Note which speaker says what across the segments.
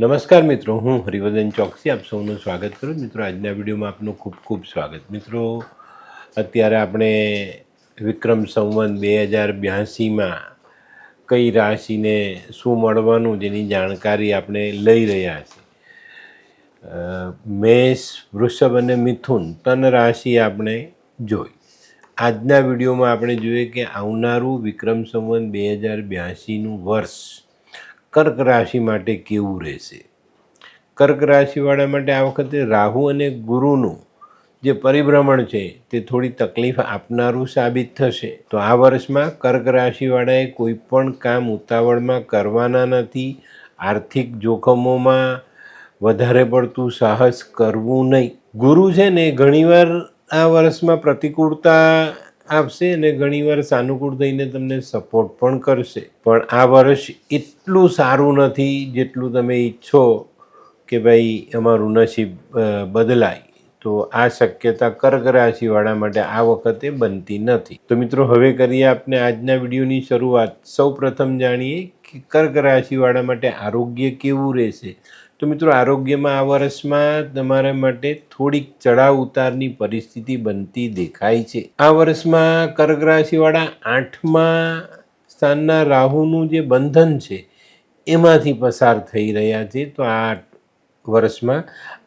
Speaker 1: નમસ્કાર મિત્રો, હું હરિવર્ધન ચોકસી, આપ સૌનું સ્વાગત કરું મિત્રો, આજના વિડીયોમાં આપનું ખૂબ ખૂબ સ્વાગત. મિત્રો, અત્યારે આપણે વિક્રમ સંવંત બે હજાર બ્યાસીમાં કઈ રાશિને શું મળવાનું જેની જાણકારી આપણે લઈ રહ્યા છીએ. મેષ, વૃષભ અને મિથુન તન રાશિ આપણે જોઈ. આજના વિડીયોમાં આપણે જોઈએ કે આવનારું વિક્રમ સંવંત બે હજાર બ્યાસીનું વર્ષ કર્ક રાશિ માટે કેવું રહેશે? કર્ક રાશિવાળા માટે આ વખતે રાહુ અને ગુરુનું જે પરિભ્રમણ છે, તે થોડી તકલીફ આપનારું સાબિત થશે. તો આ વર્ષમાં કર્ક રાશિવાળાએ કોઈ પણ કામ ઉતાવળમાં કરવાના નથી. આર્થિક જોખમોમાં વધારે પડતું સાહસ કરવું નહીં. ગુરુ છે ને, ઘણીવાર આ વર્ષમાં પ્રતિકૂળતા આપશે અને ઘણીવાર સાનુકૂળ થઈને તમને સપોર્ટ પણ કરશે. પણ આ વર્ષ એટલું સારું નથી જેટલું તમે ઈચ્છો કે ભાઈ અમારું નસીબ બદલાય. તો આ શક્યતા કર્ક રાશિવાળા માટે આ વખતે બનતી નથી. તો મિત્રો, હવે કરીએ આપણે આજના વિડીયોની શરૂઆત. સૌ પ્રથમ જાણીએ કર્ક રાશિવાળા માટે આરોગ્ય કેવું રહેશે? તો મિત્રો, આરોગ્યમાં આ વર્ષમાં તમારા માટે થોડીક ચડાવ ઉતારની પરિસ્થિતિ બનતી દેખાય છે. આ વર્ષમાં કર્ક રાશિવાળા આઠમા સ્થાનના રાહુનું જે બંધન છે, એમાંથી પસાર થઈ રહ્યા છે. તો આ વર્ષમાં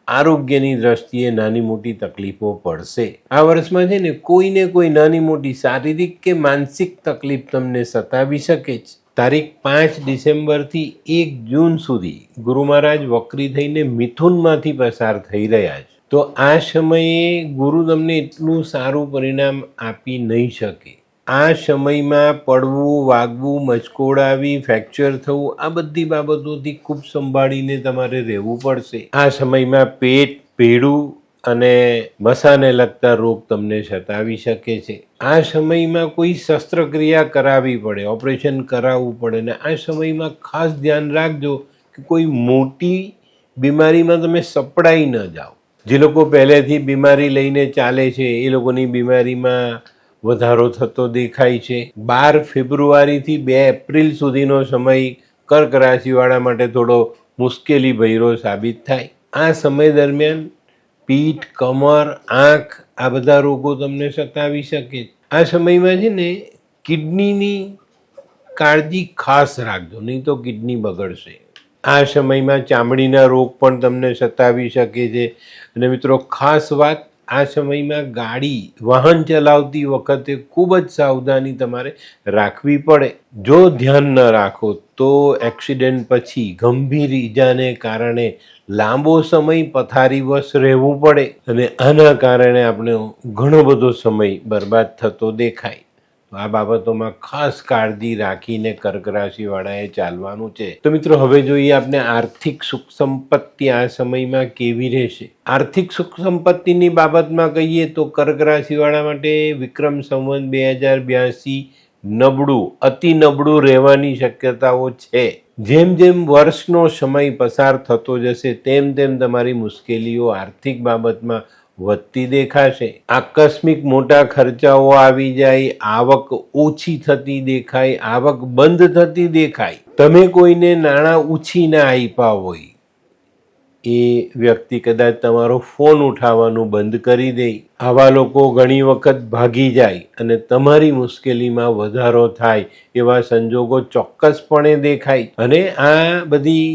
Speaker 1: આરોગ્યની દ્રષ્ટિએ નાની મોટી તકલીફો પડશે. આ વર્ષમાં છે ને, કોઈને કોઈ નાની મોટી શારીરિક કે માનસિક તકલીફ તમને સતાવી શકે છે તારીખ પાંચ ડિસેમ્બરથી એક જૂન સુધી ગુરુ મહારાજ વક્રી થઈને મિથુનમાંથી પસાર થઈ રહ્યા છે. તો આ સમયે ગુરુ તમને એટલું સારું પરિણામ આપી નહીં શકે. આ સમયમાં પડવું, વાગવું, મચકોડાવી, ફ્રેક્ચર થવું, આ બધી બાબતોથી ખૂબ સંભાળીને તમારે રહેવું પડશે. આ સમયમાં પેટ પેડું અને મસાને લગતા રોગ તમને સતાવી શકે છે. આ સમયમાં કોઈ શસ્ત્રક્રિયા કરાવવી પડે, ઓપરેશન કરાવવું પડે ને આ સમયમાં ખાસ ધ્યાન રાખજો કે કોઈ મોટી બીમારીમાં તમે સપડાઈ ન જાઓ. જે લોકો પહેલેથી બીમારી લઈને ચાલે છે, એ લોકોની બીમારીમાં વધારો થતો દેખાય છે. બાર ફેબ્રુઆરીથી બે એપ્રિલ સુધીનો સમય કર્ક રાશિવાળા માટે થોડો મુશ્કેલી ભૈરો સાબિત થાય. આ સમય દરમિયાન પીઠ, કમર, આંખ આ બધા રોગો તમને સતાવી શકે. આ સમયમાં છે ને કિડનીની કાળજી ખાસ રાખજો, નહીં તો કિડની બગડશે. આ સમયમાં ચામડીના રોગ પણ તમને સતાવી શકે છે. અને મિત્રો, ખાસ વાત આ સમયમાં ગાડી વાહન ચલાવતી વખતે ખૂબ જ સાવધાની તમારે રાખવી પડે. જો ધ્યાન ન રાખો તો એક્સિડન્ટ પછી ગંભીર ઈજાને કારણે લાંબો સમય પથારીવશ રહેવું પડે અને આના કારણે આપણે ઘણો બધો સમય બરબાદ થતો દેખાય. આ બાબતોમાં ખાસ કાળજી રાખીને કર્ક રાશિવાળાએ ચાલવાનું છે. તો મિત્રો, હવે જોઈએ આપણે આર્થિક સુખ સંપત્તિ આ સમયમાં કેવી રહેશે? આર્થિક સુખ સંપત્તિની બાબતમાં કહીએ તો કર્ક રાશિવાળા માટે વિક્રમ સંવંત બે હજાર બ્યાસી નબળું, અતિ નબળું રહેવાની શક્યતાઓ છે. જેમ જેમ વર્ષનો સમય પસાર થતો જશે, તેમ તેમ તમારી મુશ્કેલીઓ આર્થિક બાબતમાં વધતી દેખાશે. આકસ્મિક મોટા ખર્ચાઓ આવી જાય, આવક ઓછી થતી દેખાય, આવક બંધ થતી દેખાય. તમે કોઈને નાણાં ઉછી ના આપ્યા હોય, એ વ્યક્તિ કદાચ તમારો ફોન ઉઠાવવાનું બંધ કરી દે. આવા લોકો ઘણી વખત ભાગી જાય અને તમારી મુશ્કેલીમાં વધારો થાય એવા સંજોગો ચોક્કસપણે દેખાય. અને આ બધી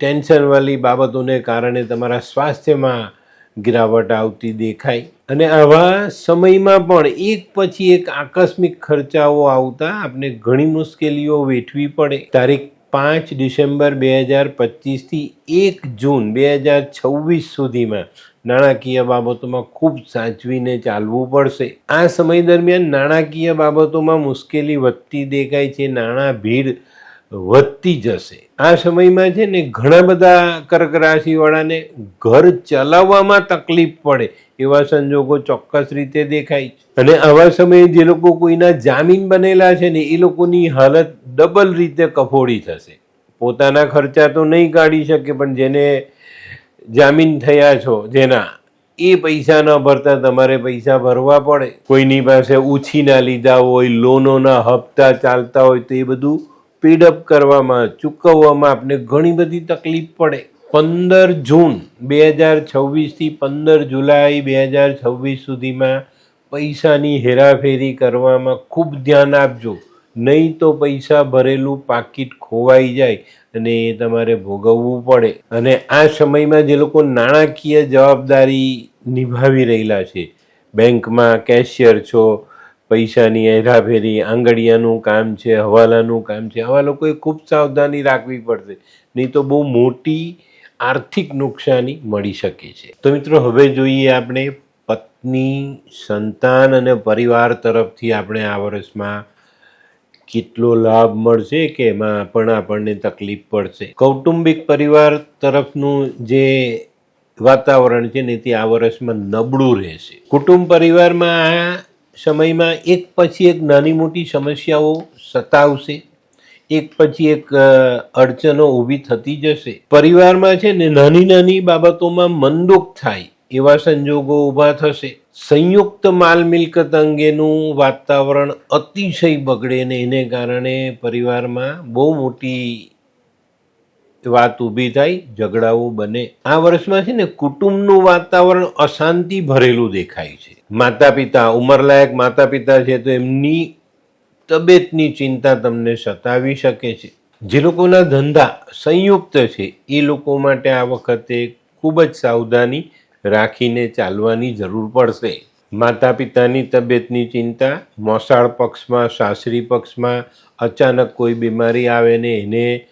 Speaker 1: ટેન્શનવાળી બાબતોને કારણે તમારા સ્વાસ્થ્યમાં ગિરાવટ આવતી દેખાય. અને આવા સમયમાં પણ એક પછી એક આકસ્મિક ખર્ચાઓ આવતા આપણે ઘણી મુશ્કેલીઓ વેઠવી પડે. તારીખ પાંચ ડિસેમ્બર બે હજાર પચીસથી એક જૂન બે હજાર છવ્વીસ સુધીમાં નાણાકીય બાબતોમાં ખૂબ સાચવીને ચાલવું પડશે. આ સમય દરમિયાન નાણાકીય બાબતોમાં મુશ્કેલી વધતી દેખાય છે, નાણાં ભીડ વધતી જશે. આ સમયમાં છે ને ઘણા બધા કર્ક રાશિવાળાને ઘર ચલાવવામાં તકલીફ પડે, એવા સંજોગો ચોક્કસ રીતે દેખાય છે. અને આવા સમયે જે લોકો કોઈના જામીન બનેલા છે ને એ લોકોની હાલત ડબલ રીતે કફોડી થશે. પોતાના ખર્ચા તો નહીં કાઢી શકે, પણ જેને જામીન થયા છો જેના, એ પૈસા ન ભરતા તમારે પૈસા ભરવા પડે. કોઈની પાસે ઉછીના લીધા હોય, લોનોના હપ્તા ચાલતા હોય તો એ બધું પીડઅપ કરવામાં, ચૂકવવામાં આપને ઘણી બધી તકલીફ પડે. પંદર જૂન બે હજાર છવ્વીસથી પંદર જુલાઈ બે હજાર છવ્વીસ સુધીમાં પૈસાની હેરાફેરી કરવામાં ખૂબ ધ્યાન આપજો. નહીં તો પૈસા ભરેલું પાકીટ ખોવાઈ જાય અને એ તમારે ભોગવવું પડે. અને આ સમયમાં જે લોકો નાણાકીય જવાબદારી નિભાવી રહેલા છે, બેંકમાં કેશિયર છો પૈસાની હેરાફેરી, આંગળીયાનું કામ છે, હવાલાનું કામ છે, આવા લોકોએ ખૂબ સાવધાની રાખવી પડશે. નહીં તો બહુ મોટી આર્થિક નુકસાની મળી શકે છે. તો મિત્રો, હવે જોઈએ આપણે પત્ની, સંતાન અને પરિવાર તરફથી આપણે આ વર્ષમાં કેટલો લાભ મળશે કે એમાં પણ આપણને તકલીફ પડશે? કૌટુંબિક પરિવાર તરફનું જે વાતાવરણ છે ને તે આ વર્ષમાં નબળું રહેશે. કુટુંબ પરિવારમાં આ સમયમાં એક પછી એક નાની મોટી સમસ્યાઓ સતાવશે. એક પછી એક અડચણો ઊભી થતી જશે. પરિવારમાં છે ને નાની નાની બાબતોમાં મનદુખ થાય એવા સંજોગો ઊભા થશે. સંયુક્ત માલ મિલકત અંગેનું વાતાવરણ અતિશય બગડે ને એને કારણે પરિવારમાં બહુ મોટી વાત ઊભી થાય, ઝઘડાઓ બને. આ વર્ષમાં છે ને કુટુંબનું વાતાવરણ અશાંતિ ભરેલું દેખાય છે. માતા પિતા ઉંમરલાયક માતા પિતા છે તો એમની તબિયતની ચિંતા તમને સતાવી શકે છે. જે લોકોના ધંધા સંયુક્ત છે, એ લોકો માટે આ વખતે ખૂબ જ સાવધાની રાખીને ચાલવાની જરૂર પડશે. માતા પિતાની તબિયતની ચિંતા, મોસાળ પક્ષમાં, સાસરી પક્ષમાં, અચાનક કોઈ બીમારી આવે ને એને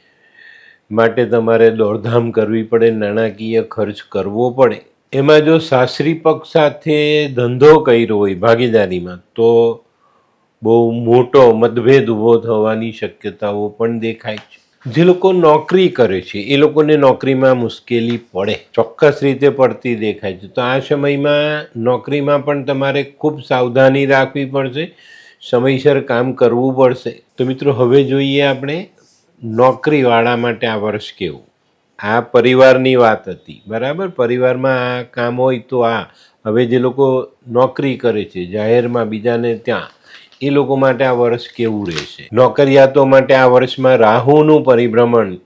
Speaker 1: માટે તમારે દોડધામ કરવી પડે, નાણાકીય ખર્ચ કરવો પડે. એમાં જો સાસરી પક્ષ સાથે ધંધો કર્યો હોય ભાગીદારીમાં, તો બહુ મોટો મતભેદ ઊભો થવાની શક્યતાઓ પણ દેખાય છે. જે લોકો નોકરી કરે છે, એ લોકોને નોકરીમાં મુશ્કેલી પડે, ચોક્કસ રીતે પડતી દેખાય છે. તો આ સમયમાં નોકરીમાં પણ તમારે ખૂબ સાવધાની રાખવી પડશે, સમયસર કામ કરવું પડશે. તો મિત્રો, હવે જોઈએ આપણે નોકરીવાળા માટે આ વર્ષ કેવું? આ પરિવારની વાત હતી, બરાબર? પરિવારમાં આ કામ હોય તો આ. હવે જે લોકો નોકરી કરે છે, જાહેરમાં બીજાને ત્યાં, એ લોકો માટે આ વર્ષ કેવું રહેશે? નોકરિયાતો માટે આ વર્ષમાં રાહુનું પરિભ્રમણ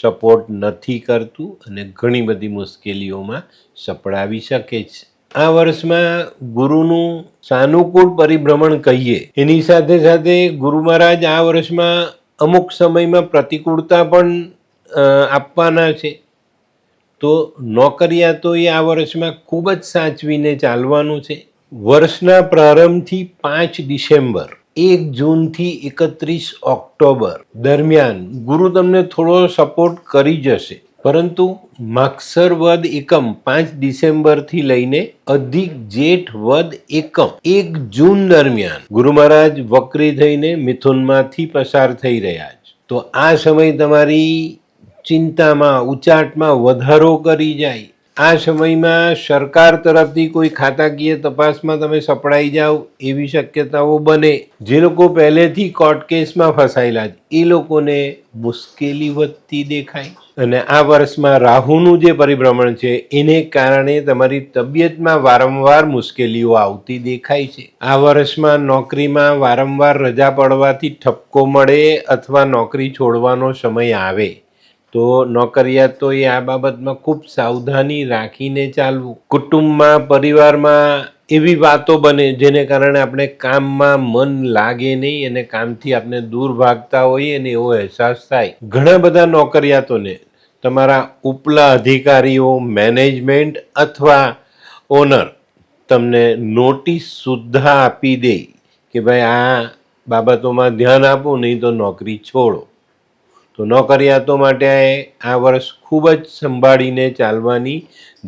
Speaker 1: સપોર્ટ નથી કરતું અને ઘણી બધી મુશ્કેલીઓમાં સપડાવી શકે છે. આ વર્ષમાં ગુરુનું સાનુકૂળ પરિભ્રમણ કહીએ, એની સાથે સાથે ગુરુ મહારાજ આ વર્ષમાં અમુક સમયમાં પ્રતિકૂળતા પણ આપવાના છે. તો નોકરિયાતોએ આ વર્ષમાં ખૂબ જ સાચવીને ચાલવાનું છે. વર્ષના પ્રારંભથી પાંચ ડિસેમ્બર, એક જૂનથી એકત્રીસ ઓક્ટોબર દરમિયાન ગુરુ તમને થોડો સપોર્ટ કરી જશે. પરંતુ માગસર વદ એકમ પાંચ ડિસેમ્બરથી લઈને અધિક જેઠ વદ એકમ, એક જૂન દરમિયાન ગુરુ મહારાજ વક્રી થઈને મિથુનમાંથી પસાર થઈ રહ્યા છે. તો આ સમય તમારી ચિંતામાં, ઉચાટમાં વધારો કરી જાય. આ સમયમાં સરકાર તરફથી કોઈ ખાતાકીય તપાસમાં તમે સપડાઈ જાઓ, એવી શક્યતાઓ બને. જે લોકો પહેલેથી કોર્ટ કેસમાં ફસાયેલા એ લોકોને મુશ્કેલી વધતી દેખાય. અને આ વર્ષમાં રાહુનું જે પરિભ્રમણ છે, એને કારણે તમારી તબિયતમાં વારંવાર મુશ્કેલીઓ આવતી દેખાય છે. આ વર્ષમાં નોકરીમાં વારંવાર રજા પડવાથી ઠપકો મળે અથવા નોકરી છોડવાનો સમય આવે. તો નોકરિયાતોએ આ બાબતમાં ખૂબ સાવધાની રાખીને ચાલવું. કુટુંબમાં, પરિવારમાં એવી વાતો બને જેને કારણે આપણે કામમાં મન લાગે નહીં અને કામથી આપણે દૂર ભાગતા હોઈએ અને એવો અહેસાસ થાય. ઘણા બધા નોકરિયાતોને તમારા ઉપલા અધિકારીઓ, મેનેજમેન્ટ અથવા ઓનર તમને નોટિસ સુદ્ધા આપી દે કે ભાઈ આ બાબતોમાં ધ્યાન આપો, નહીં તો નોકરી છોડો. તો નોકરિયાતો માટે આ વર્ષ ખૂબ જ સંભાળીને ચાલવાની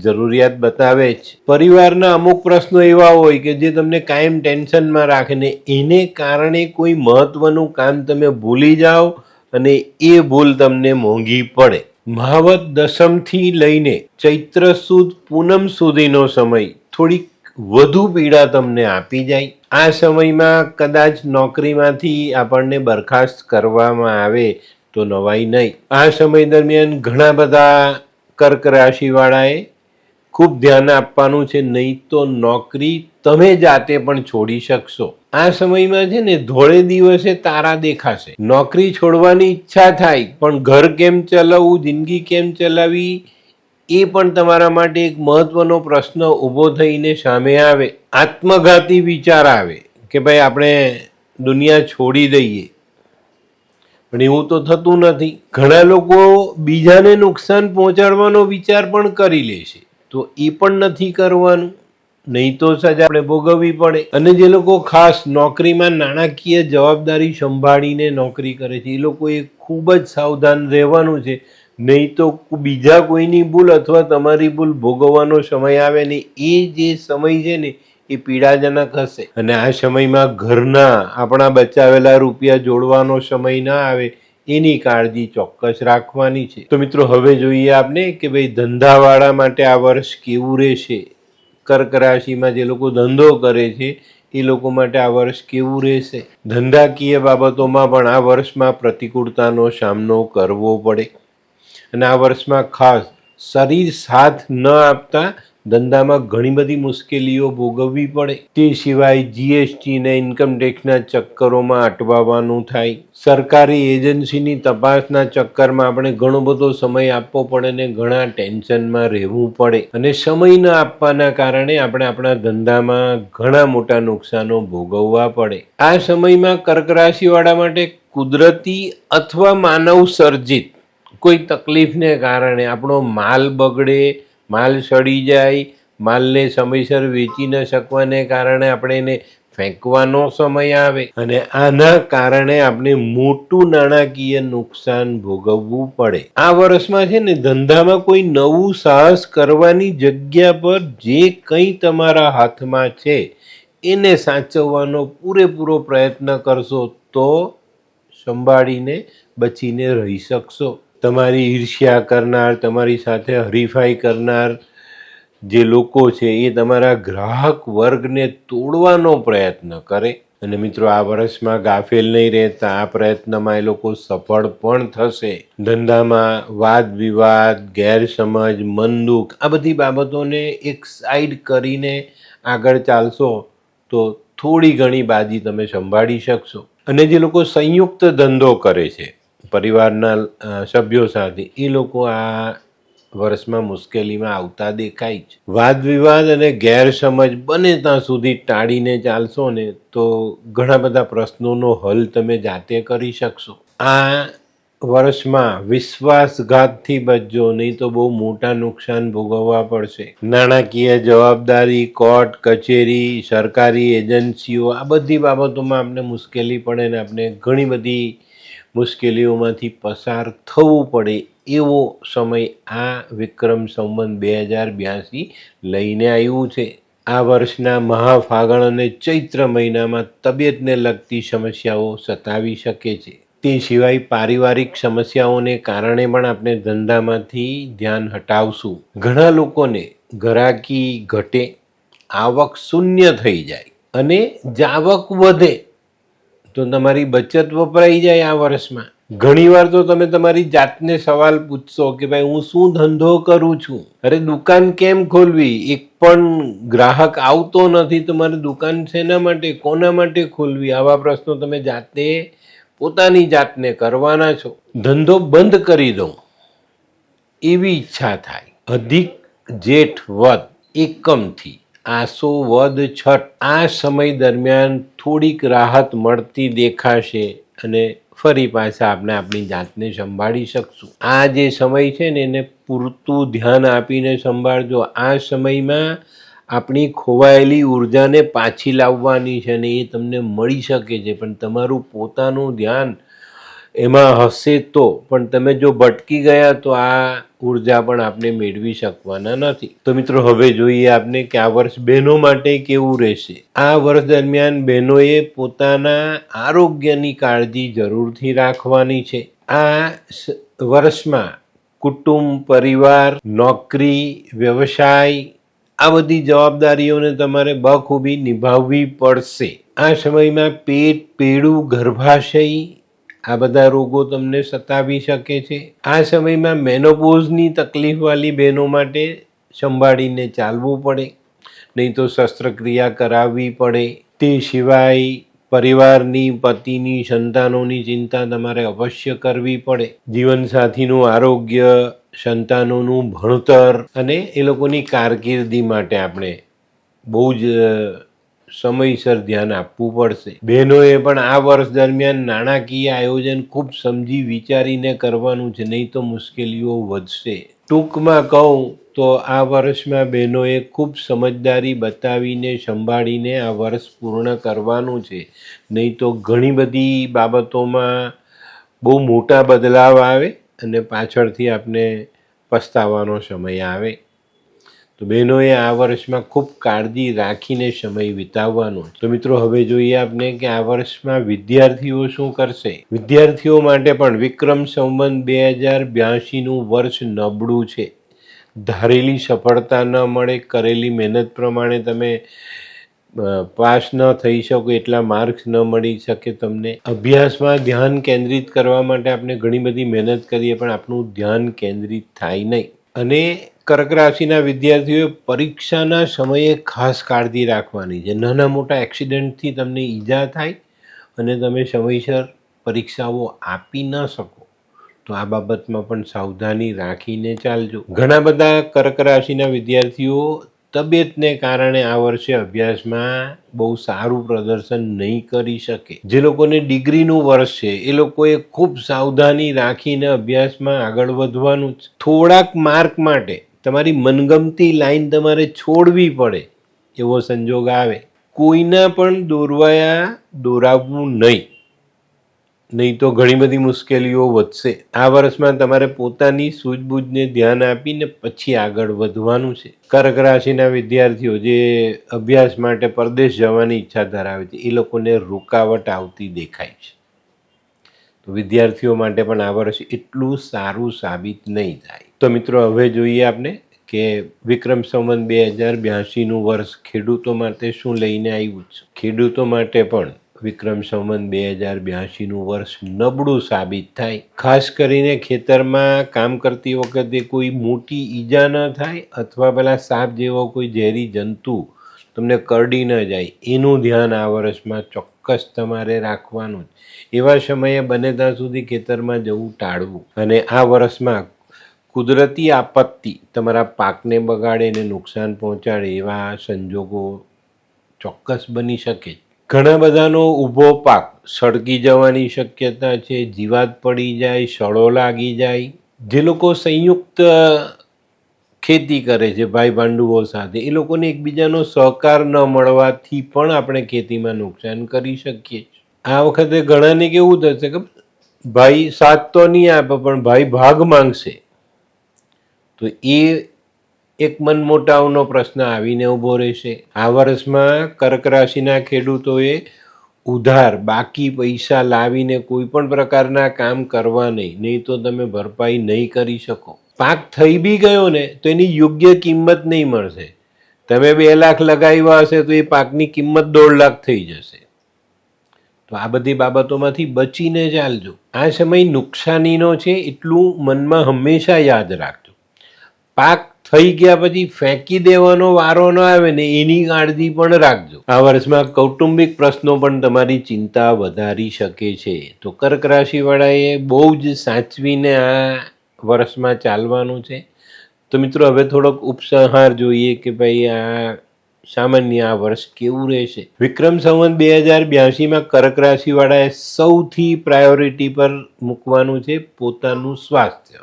Speaker 1: જરૂરિયાત બતાવે છે. પરિવારના અમુક પ્રશ્નો એવા હોય કે જે તમને કાયમ ટેન્શનમાં રાખે ને એને કારણે કોઈ મહત્વનું કામ તમે ભૂલી જાઓ અને એ ભૂલ તમને મોંઘી પડે. મહાવત દશમથી લઈને ચૈત્ર સુદ પૂનમ સુધીનો સમય થોડીક વધુ પીડા તમને આપી જાય. આ સમયમાં કદાચ નોકરીમાંથી આપણને બરખાસ્ત કરવામાં આવે તો નવાઈ નહીં. આ સમય દરમિયાન ઘણા બધા કર્ક રાશિવાળાએ ખૂબ ધ્યાન આપવાનું છે, નહીં તો નોકરી તમે જાતે પણ છોડી શકશો. આ સમયમાં છે ને, ધોળે દિવસે તારા દેખાશે. નોકરી છોડવાની ઈચ્છા થાય, પણ ઘર કેમ ચલાવવું, જિંદગી કેમ ચલાવવી, એ પણ તમારા માટે એક મહત્વનો પ્રશ્ન ઊભો થઈને સામે આવે. આત્મઘાતી વિચાર આવે કે ભાઈ આપણે દુનિયા છોડી દઈએ. પણ એવું તો થતું નથી. ઘણા લોકો બીજાને નુકસાન પહોંચાડવાનો વિચાર પણ કરી લે છે. તો એ પણ નથી કરવાનું. નહીં તો સજા આપણે ભોગવવી પડે. અને જે લોકો ખાસ નોકરીમાં નાણાકીય જવાબદારી સંભાળીને નોકરી કરે છે, એ લોકોએ ખૂબ જ સાવધાન રહેવાનું છે. નહીં તો બીજા કોઈની ભૂલ અથવા તમારી ભૂલ ભોગવવાનો સમય આવે ને એ જે સમય છે ને એ પીડાજનક હશે. અને આ સમયમાં ઘરના આપણા બચાવેલા રૂપિયા જોડવાનો સમય ના આવે, એની કાળજી ચોક્કસ રાખવાની છે. તો મિત્રો, હવે જોઈએ આપને કે ભાઈ ધંધાવાળા માટે આ વર્ષ કેવું રહેશે? કર્ક રાશિમાં જે લોકો ધંધો કરે છે, એ લોકો માટે આ વર્ષ કેવું રહેશે? ધંધાકીય બાબતોમાં પણ આ વર્ષમાં પ્રતિકૂળતાનો સામનો કરવો પડે. અને આ વર્ષમાં ખાસ શરીર સાથ ન આપતા ધંધામાં ઘણી બધી મુશ્કેલીઓ ભોગવવી પડે. તે સિવાય જીએસટી ને ઇન્કમ ટેક્સના ચક્કરોમાં અટવાવાનું થાય. સરકારી એજન્સીની તપાસના ચક્કરમાં આપણે ઘણો બધો સમય આપવો પડે ને ઘણા ટેન્શનમાં રહેવું પડે. અને સમય ન આપવાના કારણે આપણે આપણા ધંધામાં ઘણા મોટા નુકસાનો ભોગવવા પડે. આ સમયમાં કર્ક રાશિવાળા માટે કુદરતી અથવા માનવ સર્જિત કોઈ તકલીફને કારણે આપણો માલ બગડે માલ સડી જાય, માલને સમયસર વેચી ન શકવાને કારણે આપણે એને ફેંકવાનો સમય આવે. અને આના કારણે આપણે મોટું નાણાકીય નુકસાન ભોગવવું પડે. આ વર્ષમાં છે ને, ધંધામાં કોઈ નવું સાહસ કરવાની જગ્યા પર જે કંઈ તમારા હાથમાં છે, એને સાચવવાનો પૂરેપૂરો પ્રયત્ન કરશો તો સંભાળીને બચીને રહી શકશો. તમારી ઈર્ષ્યા કરનાર, તમારી સાથે હરીફાઈ કરનાર જે લોકો છે, એ તમારા ગ્રાહક વર્ગને તોડવાનો પ્રયત્ન કરે. અને મિત્રો, આ વર્ષમાં ગાફેલ નહીં રહેતા, આ પ્રયત્નમાં એ લોકો સફળ પણ થશે. ધંધામાં વાદ વિવાદ, ગેરસમજ, મનદુખ, આ બધી બાબતોને એક સાઈડ કરીને આગળ ચાલશો, તો થોડી ઘણી બાજી તમે સંભાળી શકશો. અને જે લોકો સંયુક્ત ધંધો કરે છે પરિવારના સભ્યો સાથે. એ લોકો આ વર્ષમાં મુશ્કેલીમાં આવતા દેખાય છે વાદ વિવાદ અને ગેરસમજ બને ત્યાં સુધી ટાળીને ચાલશો ને તો ઘણા બધા પ્રશ્નોનો હલ તમે જાતે કરી શકશો. આ વર્ષમાં વિશ્વાસઘાતથી બચજો, નહીં તો બહુ મોટા નુકસાન ભોગવવા પડશે. નાણાકીય જવાબદારી, કોર્ટ, કચેરી, સરકારી એજન્સીઓ, આ બધી બાબતોમાં આપણે મુશ્કેલી પડે ને આપણે ઘણી બધી મુશ્કેલીઓમાંથી પસાર થવું પડે એવો સમય આ વિક્રમ સંવંત બે હજાર બ્યાસી લઈને આવ્યું છે. આ વર્ષના મહાફાગણ અને ચૈત્ર મહિનામાં તબિયતને લગતી સમસ્યાઓ સતાવી શકે છે. તે સિવાય પારિવારિક સમસ્યાઓને કારણે પણ આપણે ધંધામાંથી ધ્યાન હટાવશું. ઘણા લોકોને ઘરાકી ઘટે, આવક શૂન્ય થઈ જાય અને જાવક વધે. તો તમારી બચત વપરાઈ જાય આ વર્ષમાં. ઘણીવાર તો તમે તમારી જાતને સવાલ પૂછશો કે ભાઈ, હું શું ધંધો કરું છું? અરે, દુકાન કેમ ખોલવી? એક પણ ગ્રાહક આવતો નથી તમારે દુકાન શેના માટે, કોના માટે ખોલવી? આવા પ્રશ્નો તમે જાતે પોતાની જાતને કરવાના છો. ધંધો બંધ કરી દો. એવી ઈચ્છા થાય. અધિક જેઠ વધ એકમથી. આસો, વદ, છઠ આ સમય દરમિયાન થોડીક રાહત મળતી દેખાશે અને ફરી પાછા આપણે આપણી જાતને સંભાળી શકશું. આ જે સમય છે ને, એને પૂરતું ધ્યાન આપીને સંભાળજો. આ સમયમાં આપણી ખોવાયેલી ઉર્જાને પાછી લાવવાની છે ને એ તમને મળી શકે છે. પણ તમારું પોતાનું ધ્યાન એમાં હશે તો, પણ તમે જો ભટકી ગયા તો આ ઊર્જા પણ આપણે મેળવી શકવાના નથી. તો મિત્રો, હવે જોઈએ આપને કે આ વર્ષ બહેનો માટે કેવું રહેશે. આ વર્ષ દરમિયાન બહેનોએ પોતાના આરોગ્યની કાળજી જરૂરથી રાખવાની છે. આ વર્ષમાં કુટુંબ, પરિવાર, નોકરી, વ્યવસાય, આ બધી જવાબદારીઓને તમારે બખૂબી નિભાવવી પડશે. આ સમયમાં પેટ, પેડું, ગર્ભાશય આ બધા રોગો તમને સતાવી શકે છે. આ સમયમાં મેનોપોઝની તકલીફવાળી બહેનો માટે સંભાળીને ચાલવું પડે, નહીં તો શસ્ત્રક્રિયા કરાવવી પડે. તે સિવાય પરિવારની, પતિની, સંતાનોની ચિંતા તમારે અવશ્ય કરવી પડે. જીવનસાથીનું આરોગ્ય, સંતાનોનું ભણતર અને એ લોકોની કારકિર્દી માટે આપણે બહુ જ સમયસર ધ્યાન આપવું પડશે. બહેનોએ પણ આ વર્ષ દરમિયાન નાણાકીય આયોજન ખૂબ સમજી વિચારીને કરવાનું છે, નહીં તો મુશ્કેલીઓ વધશે. ટૂંકમાં કહું તો આ વર્ષમાં બહેનોએ ખૂબ સમજદારી બતાવીને સંભાળીને આ વર્ષ પૂર્ણ કરવાનું છે. નહીં તો ઘણી બધી બાબતોમાં બહુ મોટા બદલાવ આવે અને પાછળથી આપને પસ્તાવાનો સમય આવે. તો બહેનોએ આ વર્ષમાં ખૂબ કાળજી રાખીને સમય વિતાવવાનો તો મિત્રો, હવે જોઈએ આપણે કે આ વર્ષમાં વિદ્યાર્થીઓ શું કરશે? વિદ્યાર્થીઓ માટે પણ વિક્રમ સંવંત બે હજાર બ્યાસીનું વર્ષ નબળું છે. ધારેલી સફળતા ન મળે, કરેલી મહેનત પ્રમાણે તમે પાસ ન થઈ શકો, એટલા માર્ક્સ ન મળી શકે તમને. અભ્યાસમાં ધ્યાન કેન્દ્રિત કરવા માટે આપણે ઘણી બધી મહેનત કરીએ, પણ આપણું ધ્યાન કેન્દ્રિત થાય નહીં. અને કર્ક રાશિના વિદ્યાર્થીઓએ પરીક્ષાના સમયે ખાસ કાળજી રાખવાની છે. નાના મોટા એક્સિડન્ટથી તમને ઈજા થાય અને તમે સમયસર પરીક્ષાઓ આપી ન શકો. તો આ બાબતમાં પણ સાવધાની રાખીને ચાલજો. ઘણા બધા કર્ક રાશિના વિદ્યાર્થીઓ તબિયતને કારણે આ વર્ષે અભ્યાસમાં બહુ સારું પ્રદર્શન નહીં કરી શકે. જે લોકોને ડિગ્રીનું વર્ષ છે, એ લોકોએ ખૂબ સાવધાની રાખીને અભ્યાસમાં આગળ વધવાનું થોડાક માર્ક માટે તમારી મનગમતી લાઈન તમારે છોડવી પડે, એવો સંજોગ આવે. કોઈના પણ દોરવાયા દોરાવવું નહીં. નહીં તો ઘણી બધી મુશ્કેલીઓ વધશે. આ વર્ષમાં તમારે પોતાની સૂઝબૂઝને ધ્યાન આપીને પછી આગળ વધવાનું છે. કર્ક રાશિના વિદ્યાર્થીઓ જે અભ્યાસ માટે પરદેશ જવાની ઈચ્છા ધરાવે છે, એ લોકોને રોકાવટ આવતી દેખાય છે. તો વિદ્યાર્થીઓ માટે પણ આ વર્ષ એટલું સારું સાબિત નહીં થાય. તો મિત્રો, હવે જોઈએ આપણે કે વિક્રમ સંવંત બે હજાર બ્યાસીનું વર્ષ ખેડૂતો માટે શું લઈને આવ્યું છે? ખેડૂતો માટે પણ વિક્રમ સંવંત બે હજાર બ્યાસીનું વર્ષ નબળું સાબિત થાય. ખાસ કરીને ખેતરમાં કામ કરતી વખતે કોઈ મોટી ઈજા ન થાય અથવા પેલા સાપ જેવો કોઈ ઝેરી જંતુ તમને કરડી ન જાય, એનું ધ્યાન આ વર્ષમાં ચોક્કસ તમારે રાખવાનું એવા સમયે બને ત્યાં સુધી ખેતરમાં જવું ટાળવું અને આ વર્ષમાં કુદરતી આપત્તિ તમારા પાકને બગાડે અને નુકસાન પહોંચાડે એવા સંજોગો ચોક્કસ બની શકે ઘણા બધાનો ઊભો પાક સળગી જવાની શક્યતા છે, જીવાત પડી જાય, સડો લાગી જાય. જે લોકો સંયુક્ત ખેતી કરે છે, ભાઈ ભાંડુઓ સાથે. એ લોકોને એકબીજાનો સહકાર ન મળવાથી પણ આપણે ખેતીમાં નુકસાન કરી શકીએ આ વખતે ઘણાને કેવું થશે કે ભાઈ સાથ તો નહીં આપે, પણ ભાઈ ભાગ માંગશે. તો એ એક મનમોટાવનો પ્રશ્ન આવીને ઊભો રહેશે. આ વર્ષમાં કર્ક રાશિના ખેડૂતોએ ઉધાર, બાકી પૈસા લાવીને કોઈ પણ પ્રકારના કામ કરવા નહીં. નહીં તો તમે ભરપાઈ નહીં કરી શકો. પાક થઈ બી ગયો ને તો એની યોગ્ય કિંમત નહીં મળશે. તમે બે લાખ લગાવ્યા હશે તો એ પાકની કિંમત દોઢ લાખ થઈ જશે. તો આ બધી બાબતોમાંથી બચીને ચાલજો. આ સમય નુકસાનીનો છે એટલું મનમાં હંમેશા યાદ રાખજો. પાક થઈ ગયા પછી ફેંકી દેવાનો વારો ન આવે ને એની કાળજી પણ રાખજો. આ વર્ષમાં કૌટુંબિક પ્રશ્નો પણ તમારી ચિંતા વધારી શકે છે. તો કર્ક રાશિવાળાએ બહુ જ સાચવીને આ વર્ષમાં ચાલવાનું છે. તો મિત્રો, હવે થોડોક ઉપસંહાર જોઈએ કે ભાઈ આ સામાન્ય આ વર્ષ કેવું રહેશે. વિક્રમ સંવંત બે હજાર બ્યાસીમાં કર્ક રાશિવાળાએ સૌથી પ્રાયોરિટી પર મૂકવાનું છે પોતાનું સ્વાસ્થ્ય.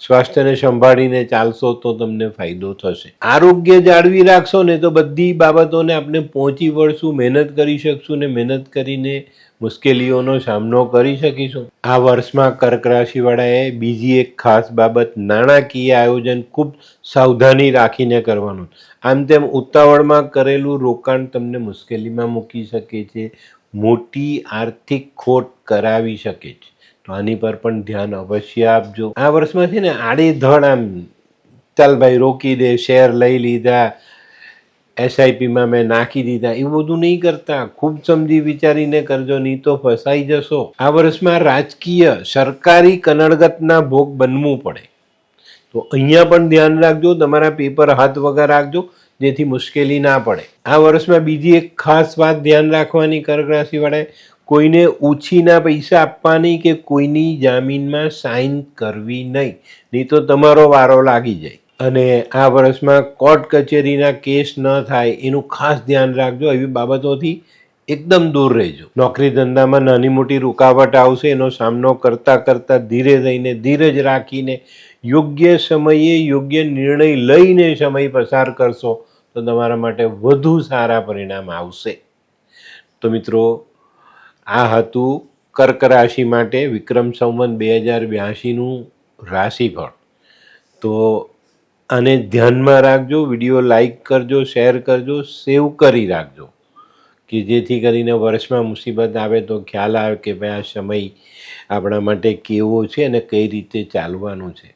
Speaker 1: સ્વાસ્થ્યને સંભાળીને ચાલશો તો તમને ફાયદો થશે. આરોગ્ય જાળવી રાખશો ને તો બધી બાબતોને આપણે પહોંચી વળશું, મહેનત કરી શકશું ને મહેનત કરીને મુશ્કેલીઓનો સામનો કરી શકીશું. આ વર્ષમાં કર્ક રાશિવાળાએ બીજી એક ખાસ બાબત નાણાકીય આયોજન ખૂબ સાવધાની રાખીને કરવાનું. આમ તેમ ઉતાવળમાં કરેલું રોકાણ તમને મુશ્કેલીમાં મૂકી શકે છે, મોટી આર્થિક ખોટ કરાવી શકે છે. આની પર પણ ધ્યાન અવશ્ય આપજો. આ વર્ષમાં છે ને આડેધડ આમ ચાલ ભાઈ, રોકી દે શેર લઈ લીધા એસઆઈપીમાં મેં નાખી દીધા. એવું બધું નહીં કરતા. ખૂબ સમજી વિચારીને કરજો, નહીં તો ફસાઈ જશો. આ વર્ષમાં રાજકીય, સરકારી કનડગતના ભોગ બનવું પડે. તો અહીંયા પણ ધ્યાન રાખજો, તમારા પેપર હાથ વગર રાખજો, જેથી મુશ્કેલી ના પડે. આ વર્ષમાં બીજી એક ખાસ વાત ધ્યાન રાખવાની કર્ક રાશિવાળાએ કોઈને ઓછીના પૈસા આપવાની કે કોઈની જામીનમાં સાઇન કરવી નહીં. નહીં તો તમારો વારો લાગી જાય. અને આ વર્ષમાં કોર્ટ કચેરીના કેસ ન થાય, એનું ખાસ ધ્યાન રાખજો. એવી બાબતોથી એકદમ દૂર રહેજો. નોકરી ધંધામાં નાની મોટી રૂકાવટ આવશે, એનો સામનો કરતાં કરતાં ધીરે રહીને, ધીરજ રાખીને, યોગ્ય સમયે યોગ્ય નિર્ણય લઈને સમય પસાર કરશો, તો તમારા માટે વધુ સારા પરિણામ આવશે. તો મિત્રો આ હતું કર્ક રાશિ માટે વિક્રમ સંવંત બે હજાર બ્યાસીનું રાશિફળ. તો આને ધ્યાનમાં રાખજો, વીડિયો લાઈક કરજો, શેર કરજો, સેવ કરી રાખજો. કે જેથી કરીને વર્ષમાં મુસીબત આવે તો ખ્યાલ આવે કે ભાઈ આ સમય આપણા માટે કેવો છે અને કઈ રીતે ચાલવાનું છે.